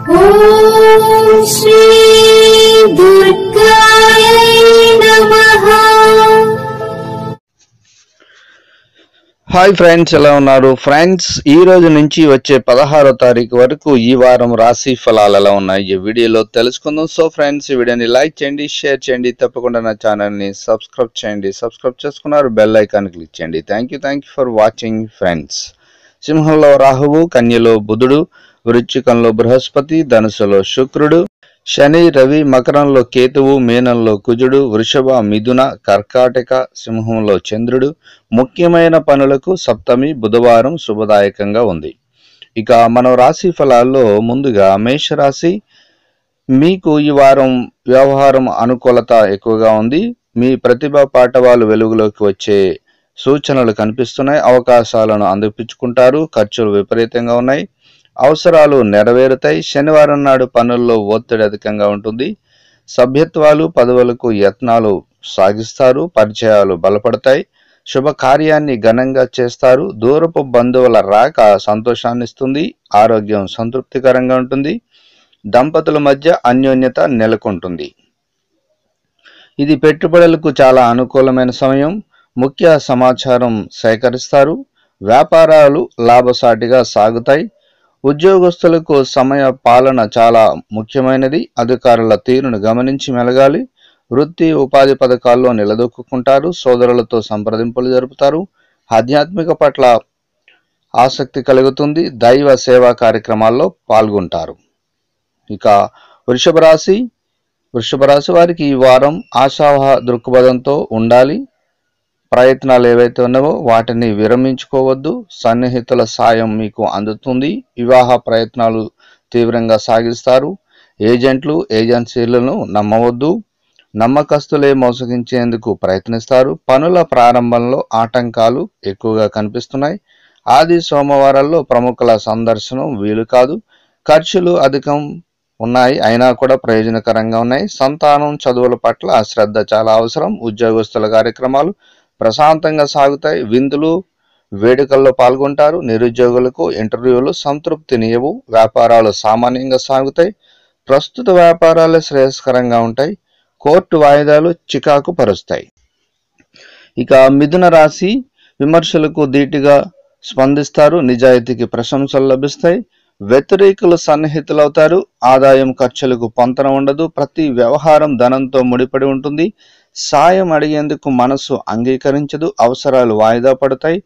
ॐ श्री दुर्गायै नमः hi friends ఎలా ఉన్నారు ఫ్రెండ్స్ ఈ రోజు నుంచి వచ్చే పదహారో తారీఖు వరకు ఈ వారం రాశి ఫలాలు ఎలా ఉన్నాయి ఈ వీడియోలో తెలుసుకుందాం సో ఫ్రెండ్స్ ఈ వీడియోని లైక్ చేయండి షేర్ చేయండి తప్పకుండా నా ఛానల్ని సబ్స్క్రైబ్ చేయండి సబ్స్క్రైబ్ చేసుకున్నారు బెల్ ఐకాన్ క్లిక్ చేయండి thank you thank you for watching friends సింహంలో రాహువు కన్యలో బుధుడు వృచ్చికంలో బృహస్పతి ధనుసులో శుక్రుడు శని రవి మకరంలో కేతువు మీనంలో కుజుడు వృషభ మిథున కర్కాటక సింహంలో చంద్రుడు. ముఖ్యమైన పనులకు సప్తమి బుధవారం శుభదాయకంగా ఉంది. ఇక మనం రాశి ఫలాల్లో ముందుగా మేషరాశి మీకు ఈ వారం వ్యవహారం అనుకూలత ఎక్కువగా ఉంది. మీ ప్రతిభ పాఠవాలు వెలుగులోకి వచ్చే సూచనలు కనిపిస్తున్నాయి. అవకాశాలను అందిపించుకుంటారు ఖర్చులు విపరీతంగా ఉన్నాయి. అవసరాలు నెరవేరుతాయి. శనివారం నాడు పనుల్లో ఒత్తిడి అధికంగా ఉంటుంది. సభ్యత్వాలు పదవులకు యత్నాలు సాగిస్తారు. పరిచయాలు బలపడతాయి. శుభకార్యాన్ని ఘనంగా చేస్తారు. దూరపు బంధువుల రాక సంతోషాన్నిస్తుంది ఆరోగ్యం సంతృప్తికరంగా ఉంటుంది. దంపతుల మధ్య అన్యోన్యత నెలకొంటుంది. ఇది పెట్టుబడులకు చాలా అనుకూలమైన సమయం. ముఖ్య సమాచారం సేకరిస్తారు. వ్యాపారాలు లాభసాటిగా సాగుతాయి. ఉద్యోగస్తులకు సమయ పాలన చాలా ముఖ్యమైనది. అధికారుల తీరును గమనించి మెలగాలి. వృత్తి ఉపాధి పథకాల్లో నిలదొక్కుంటారు సోదరులతో సంప్రదింపులు జరుపుతారు. ఆధ్యాత్మిక పట్ల ఆసక్తి కలుగుతుంది. దైవ సేవా కార్యక్రమాల్లో పాల్గొంటారు. ఇక వృషభ రాశి వృషభ రాశి వారికి ఈ వారం ఆశావహ దృక్పథంతో ఉండాలి. ప్రయత్నాలు ఏవైతే ఉన్నావో వాటిని విరమించుకోవద్దు. సన్నిహితుల సాయం మీకు అందుతుంది. వివాహ ప్రయత్నాలు తీవ్రంగా సాగిస్తారు. ఏజెంట్లు ఏజెన్సీలను నమ్మవద్దు. నమ్మకస్తులే మోసగించేందుకు ప్రయత్నిస్తారు. పనుల ప్రారంభంలో ఆటంకాలు ఎక్కువగా కనిపిస్తున్నాయి. ఆది సోమవారాల్లో ప్రముఖుల సందర్శనం వీలు కాదు. ఖర్చులు అధికం ఉన్నాయి. అయినా కూడా ప్రయోజనకరంగా ఉన్నాయి. సంతానం చదువుల పట్ల శ్రద్ధ చాలా అవసరం. ఉద్యోగస్తుల కార్యక్రమాలు ప్రశాంతంగా సాగుతాయి. విందులు వేడుకల్లో పాల్గొంటారు. నిరుద్యోగులకు ఇంటర్వ్యూలు సంతృప్తినియవు వ్యాపారాలు సామాన్యంగా సాగుతాయి. ప్రస్తుత వ్యాపారాలు శ్రేయస్కరంగా ఉంటాయి. కోర్టు వాయిదాలు చికాకు పరుస్తాయి. ఇక మిథున రాశి విమర్శలకు ధీటుగా స్పందిస్తారు. నిజాయితీకి ప్రశంసలు లభిస్తాయి. వ్యతిరేకులు సన్నిహితులవుతారు. ఆదాయం ఖర్చులకు పొంతన ఉండదు. ప్రతి వ్యవహారం ధనంతో ముడిపడి ఉంటుంది. సాయం అడిగేందుకు మనసు అంగీకరించదు అవసరాలు వాయిదా పడతాయి.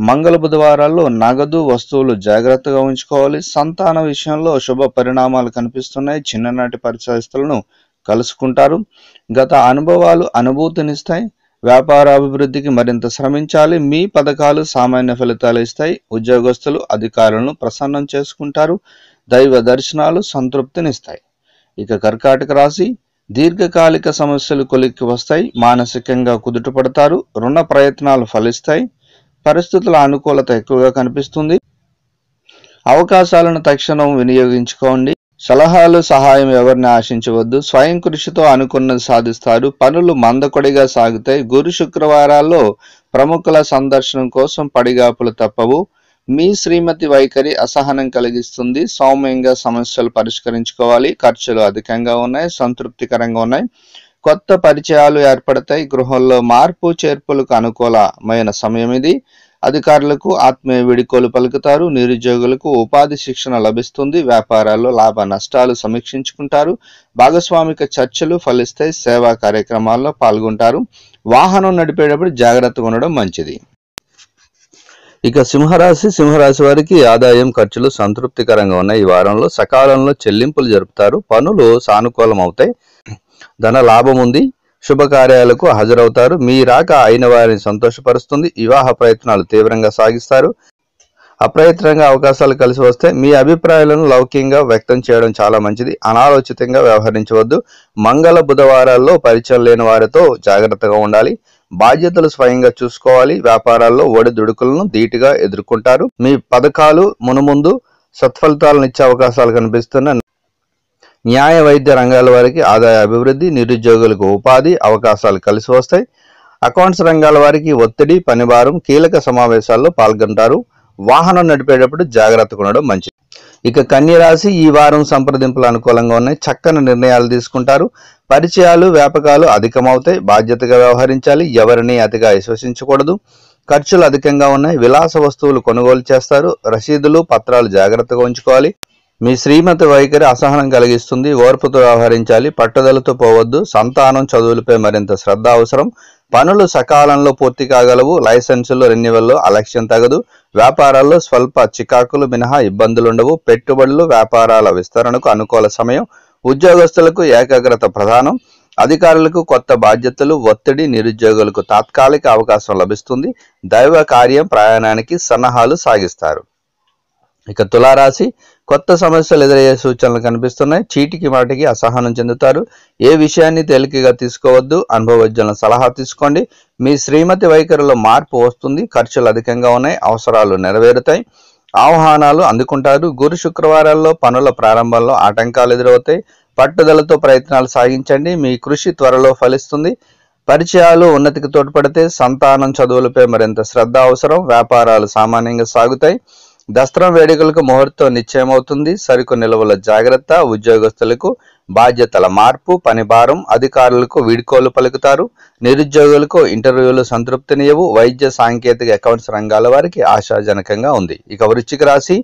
మంగళ బుధవారాల్లో నగదు వస్తువులు జాగ్రత్తగా ఉంచుకోవాలి. సంతాన విషయంలో శుభ పరిణామాలు కనిపిస్తున్నాయి. చిన్ననాటి పరిచయస్తులను కలుసుకుంటారు. గత అనుభవాలు అనుభూతినిస్తాయి. వ్యాపార అభివృద్ధికి మరింత శ్రమించాలి. మీ పథకాలు సామాన్య ఫలితాలు ఇస్తాయి. ఉద్యోగస్తులు అధికారులను ప్రసన్నం చేసుకుంటారు. దైవ దర్శనాలు సంతృప్తినిస్తాయి. ఇక కర్కాటక రాశి దీర్ఘకాలిక సమస్యలు కొలిక్కి వస్తాయి మానసికంగా కుదుటపడతారు రుణ ప్రయత్నాలు ఫలిస్తాయి పరిస్థితుల అనుకూలత ఎక్కువగా కనిపిస్తుంది. అవకాశాలను తక్షణం వినియోగించుకోండి. సలహాలు సహాయం ఎవరిని ఆశించవద్దు. స్వయం కృషితో అనుకున్నది సాధిస్తారు. పనులు మందకొడిగా సాగుతాయి. గురు శుక్రవారాల్లో ప్రముఖుల సందర్శనం కోసం పడిగాపులు తప్పవు. మీ శ్రీమతి వైఖరి అసహనం కలిగిస్తుంది. సౌమ్యంగా సమస్యలు పరిష్కరించుకోవాలి. ఖర్చులు అధికంగా ఉన్నాయి. సంతృప్తికరంగా ఉన్నాయి. కొత్త పరిచయాలు ఏర్పడతాయి. గృహంలో మార్పు చేర్పులకు అనుకూలమైన సమయం ఇది. అధికారులకు ఆత్మీయ విడికోలు పలుకుతారు. నిరుద్యోగులకు ఉపాధి శిక్షణ లభిస్తుంది. వ్యాపారాల్లో లాభ నష్టాలు సమీక్షించుకుంటారు. భాగస్వామిక చర్చలు ఫలిస్తాయి. సేవా కార్యక్రమాల్లో పాల్గొంటారు. వాహనం నడిపేటప్పుడు జాగ్రత్తగా ఉండడం మంచిది. ఇక సింహరాశి సింహరాశి వారికి ఆదాయం ఖర్చులు సంతృప్తికరంగా ఉన్నాయి. ఈ వారంలో సకాలంలో చెల్లింపులు జరుపుతారు. పనులు సానుకూలం అవుతాయి ధన లాభం ఉంది. శుభకార్యాలకు హాజరవుతారు. మీ రాక అయిన వారిని సంతోషపరుస్తుంది. వివాహ ప్రయత్నాలు తీవ్రంగా సాగిస్తారు. అప్రయత్నంగా అవకాశాలు కలిసి వస్తే మీ అభిప్రాయాలను లౌకికంగా వ్యక్తం చేయడం చాలా మంచిది. అనాలోచితంగా వ్యవహరించవద్దు. మంగళ బుధవారాల్లో పరిచయం లేని వారితో జాగ్రత్తగా ఉండాలి. బాధ్యతలు స్వయంగా చూసుకోవాలి. వ్యాపారాల్లో ఒడిదుడుకులను ధీటుగా ఎదుర్కొంటారు. మీ పథకాలు మునుముందు సత్ఫలితాలను ఇచ్చే అవకాశాలు కనిపిస్తున్న న్యాయ వైద్య రంగాల వారికి ఆదాయ అభివృద్ధి నిరుద్యోగులకు ఉపాధి అవకాశాలు కలిసి వస్తాయి. అకౌంట్స్ రంగాల వారికి ఒత్తిడి పనిభారం కీలక సమావేశాల్లో పాల్గొంటారు. వాహనం నడిపేటప్పుడు జాగ్రత్తగా ఉండడం మంచిది. ఇక కన్యరాశి ఈ వారం సంప్రదింపులు అనుకూలంగా ఉన్నాయి. చక్కని నిర్ణయాలు తీసుకుంటారు. పరిచయాలు వ్యాపకాలు అధికమవుతాయి. బాధ్యతగా వ్యవహరించాలి. ఎవరిని అతిగా విశ్వసించకూడదు. ఖర్చులు అధికంగా ఉన్నాయి. విలాస వస్తువులు కొనుగోలు చేస్తారు. రసీదులు పత్రాలు జాగ్రత్తగా ఉంచుకోవాలి. మీ శ్రీమతి వైఖరి అసహనం కలిగిస్తుంది ఓర్పుతో వ్యవహరించాలి పట్టుదలతో పోవద్దు సంతానం చదువులపై మరింత శ్రద్ధ అవసరం పనులు సకాలంలో పూర్తి కాగలవు లైసెన్సులు రెన్యువల్లో అలక్ష్యం తగదు వ్యాపారాల్లో స్వల్ప చికాకులు మినహా ఇబ్బందులుండవు పెట్టుబడులు వ్యాపారాల విస్తరణకు అనుకూల సమయం ఉద్యోగస్తులకు ఏకాగ్రత ప్రధానం అధికారులకు కొత్త బాధ్యతలు ఒత్తిడి నిరుద్యోగులకు తాత్కాలిక అవకాశం లభిస్తుంది దైవ కార్యం ప్రయాణానికి సన్నాహాలు సాగిస్తారు. ఇక తులారాశి కొత్త సమస్యలు ఎదురయ్యే సూచనలు కనిపిస్తున్నాయి. చీటికి మాటికి అసహనం చెందుతారు. ఏ విషయాన్ని తేలికగా తీసుకోవద్దు. అనుభవజ్ఞుల సలహా తీసుకోండి. మీ శ్రీమతి వైఖరిలో మార్పు వస్తుంది. ఖర్చులు అధికంగా ఉన్నాయి. అవసరాలు నెరవేరుతాయి. ఆహ్వానాలు అందుకుంటారు. గురు శుక్రవారాల్లో పనుల ప్రారంభంలో ఆటంకాలు ఎదురవుతాయి. పట్టుదలతో ప్రయత్నాలు సాగించండి. మీ కృషి త్వరలో ఫలిస్తుంది. పరిచయాలు ఉన్నతికి తోడ్పడితే సంతానం చదువులపై మరింత శ్రద్ధ అవసరం. వ్యాపారాలు సామాన్యంగా సాగుతాయి. దసరా వేడుకలకు ముహూర్తం నిశ్చయమవుతుంది. సరుకు నిల్వల జాగ్రత్త ఉద్యోగస్తులకు బాధ్యతల మార్పు పని భారం అధికారులకు వీడ్కోలు పలుకుతారు. నిరుద్యోగులకు ఇంటర్వ్యూలు సంతృప్తినియవు. వైద్య సాంకేతిక అకౌంట్స్ రంగాల వారికి ఆశాజనకంగా ఉంది. ఇక వృశ్చిక రాశి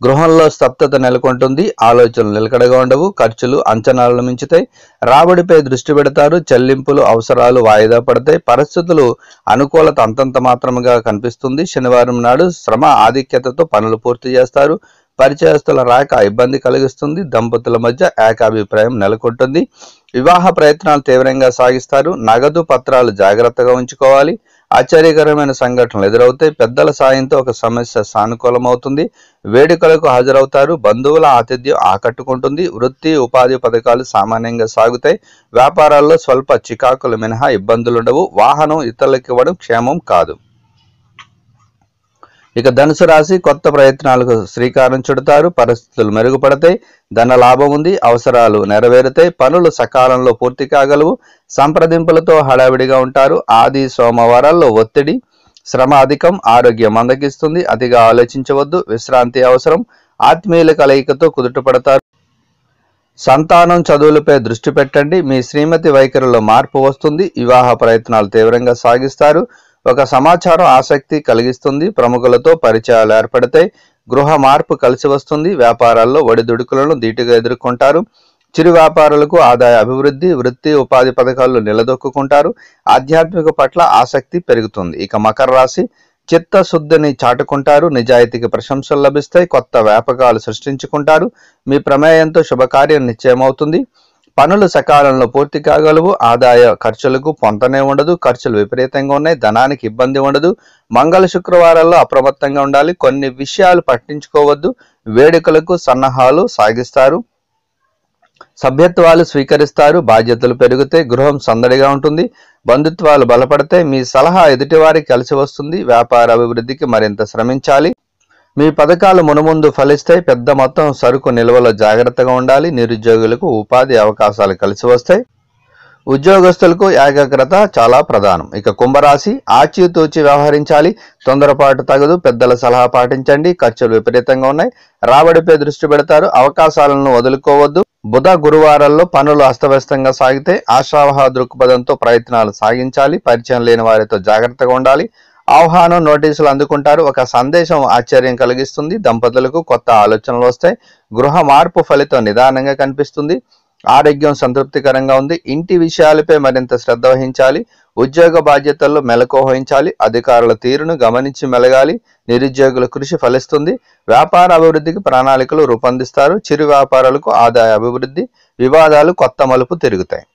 గృహంలో స్తబ్దత నెలకొంటుంది. ఆలోచనలు నిలకడగా ఉండవు. ఖర్చులు అంచనాలను మించుతాయి. రాబడిపై దృష్టి పెడతారు. చెల్లింపులు అవసరాలు వాయిదా పడతాయి. పరిస్థితులు అనుకూలత అంతంత మాత్రముగా కనిపిస్తుంది. శనివారం నాడు శ్రమ ఆధిక్యతతో పనులు పూర్తి చేస్తారు. పరిచయస్తుల రాక ఇబ్బంది కలిగిస్తుంది. దంపతుల మధ్య ఏకాభిప్రాయం నెలకొంటుంది. వివాహ ప్రయత్నాలు తీవ్రంగా సాగిస్తారు. నగదు పత్రాలు జాగ్రత్తగా ఉంచుకోవాలి. ఆశ్చర్యకరమైన సంఘటనలు ఎదురవుతాయి. పెద్దల సాయంతో ఒక సమస్య సానుకూలమవుతుంది. వేడుకలకు హాజరవుతారు. బంధువుల ఆతిథ్యం ఆకట్టుకుంటుంది. వృత్తి ఉపాధి పథకాలు సామాన్యంగా సాగుతాయి. వ్యాపారాల్లో స్వల్ప చికాకులు మినహా ఇబ్బందులుండవు. వాహనం ఇతరులకు ఇవ్వడం క్షేమం కాదు. ఇక ధనుసు రాశి కొత్త ప్రయత్నాలకు శ్రీకారం చుడతారు. పరిస్థితులు మెరుగుపడతాయి. ధన లాభం ఉంది. అవసరాలు నెరవేరుతాయి. పనులు సకాలంలో పూర్తి కాగలవు. సంప్రదింపులతో హడావిడిగా ఉంటారు. ఆది సోమవారాల్లో ఒత్తిడి శ్రమ అధికం. ఆరోగ్యం అందగిస్తుంది. అతిగా ఆలోచించవద్దు. విశ్రాంతి అవసరం. ఆత్మీయుల కలయికతో కుదుటపడతారు. సంతానం చదువులపై దృష్టి పెట్టండి. మీ శ్రీమతి వైఖరిలో మార్పు వస్తుంది. వివాహ ప్రయత్నాలు తీవ్రంగా సాగిస్తారు. ఒక సమాచారం ఆసక్తి కలిగిస్తుంది ప్రముఖులతో పరిచయాలు ఏర్పడతాయి గృహ మార్పు కలిసి వస్తుంది వ్యాపారాల్లో ఒడిదుడుకులను ధీటుగా ఎదుర్కొంటారు చిరు వ్యాపారులకు ఆదాయ అభివృద్ధి వృత్తి ఉపాధి పథకాలు నిలదొక్కుంటారు ఆధ్యాత్మిక పట్ల ఆసక్తి పెరుగుతుంది. ఇక మకర రాశి చిత్తశుద్ధిని చాటుకుంటారు నిజాయితీకి ప్రశంసలు లభిస్తాయి కొత్త వ్యాపకాలు సృష్టించుకుంటారు మీ ప్రమేయంతో శుభకార్యం నిశ్చయమవుతుంది. పనులు సకాలంలో పూర్తి కాగలవు ఆదాయ ఖర్చులకు పొంతనే ఉండదు ఖర్చులు విపరీతంగా ఉన్నాయి ధనానికి ఇబ్బంది ఉండదు. మంగళ శుక్రవారాల్లో అప్రమత్తంగా ఉండాలి కొన్ని విషయాలు పట్టించుకోవద్దు. వేడుకలకు సన్నాహాలు సాగిస్తారు సభ్యత్వాలు స్వీకరిస్తారు బాధ్యతలు పెరిగితే గృహం సందడిగా ఉంటుంది బంధుత్వాలు బలపడితే మీ సలహా ఎదుటివారికి కలిసి వస్తుంది వ్యాపార అభివృద్ధికి మరింత శ్రమించాలి. మీ పథకాలు మునుముందు ఫలిస్తాయి పెద్ద మొత్తం సరుకు నిల్వలో జాగ్రత్తగా ఉండాలి నిరుద్యోగులకు ఉపాధి అవకాశాలు కలిసి వస్తాయి. ఉద్యోగస్తులకు ఏకాగ్రత చాలా ప్రధానం. ఇక కుంభరాశి ఆచితూచి వ్యవహరించాలి. తొందరపాటు తగదు పెద్దల సలహా పాటించండి ఖర్చులు విపరీతంగా ఉన్నాయి. రాబడిపై దృష్టి పెడతారు అవకాశాలను వదులుకోవద్దు. బుధ గురువారాల్లో పనులు అస్తవ్యస్తంగా సాగితే ఆశావహ దృక్పథంతో ప్రయత్నాలు సాగించాలి. పరిచయం లేని వారితో జాగ్రత్తగా ఉండాలి. ఆహ్వానం నోటీసులు అందుకుంటారు. ఒక సందేశం ఆశ్చర్యం కలిగిస్తుంది. దంపతులకు కొత్త ఆలోచనలు వస్తాయి. గృహ మార్పు ఫలితం నిదానంగా కనిపిస్తుంది. ఆరోగ్యం సంతృప్తికరంగా ఉంది. ఇంటి విషయాలపై మరింత శ్రద్ధ వహించాలి. ఉద్యోగ బాధ్యతల్లో మెలకు వహించాలి. అధికారుల తీరును గమనించి మెలగాలి. నిరుద్యోగుల కృషి ఫలిస్తుంది. వ్యాపార అభివృద్ధికి ప్రణాళికలు రూపొందిస్తారు. చిరు వ్యాపారాలకు ఆదాయ అభివృద్ధి వివాదాలు కొత్త మలుపు తిరుగుతాయి.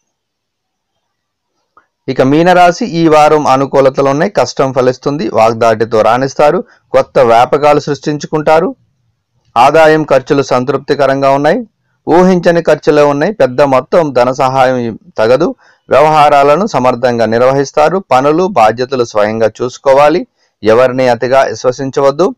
ఇక మీనరాశి ఈ వారం అనుకూలతలు ఉన్నాయి. కష్టం ఫలిస్తుంది. వాగ్దాటితో రాణిస్తారు. కొత్త వ్యాపకాలు సృష్టించుకుంటారు. ఆదాయం ఖర్చులు సంతృప్తికరంగా ఉన్నాయి. ఊహించని ఖర్చులే ఉన్నాయి. పెద్ద మొత్తం ధన సహాయం తగదు. వ్యవహారాలను సమర్థంగా నిర్వహిస్తారు. పనులు బాధ్యతలు స్వయంగా చూసుకోవాలి. ఎవరిని అతిగా విశ్వసించవద్దు.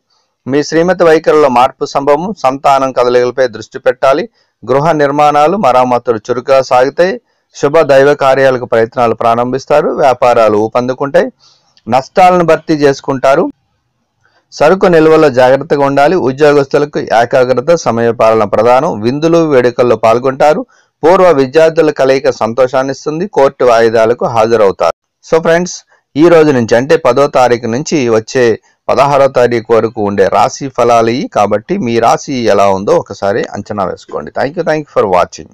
మీ శ్రీమతి వైఖరిలో మార్పు సంభవం సంతానం కదలికలపై దృష్టి పెట్టాలి. గృహ నిర్మాణాలు మరమ్మతులు చురుకుగా సాగుతాయి శుభ దైవ కార్యాలకు ప్రయత్నాలు ప్రారంభిస్తారు వ్యాపారాలు ఊపందుకుంటాయి నష్టాలను భర్తీ చేసుకుంటారు. సరుకు నిల్వలో జాగ్రత్తగా ఉండాలి ఉద్యోగస్తులకు ఏకాగ్రత సమయపాలన ప్రధానం. విందులు వేడుకల్లో పాల్గొంటారు. పూర్వ విద్యార్థుల కలయిక సంతోషాన్నిస్తుంది కోర్టు వాయిదాలకు హాజరవుతారు. సో ఫ్రెండ్స్ ఈ రోజు నుంచి అంటే పదో తారీఖు నుంచి వచ్చే పదహారో తారీఖు వరకు ఉండే రాశి ఫలాలు కాబట్టి మీ రాశి ఎలా ఉందో ఒకసారి అంచనా వేసుకోండి. Thank you thank you for watching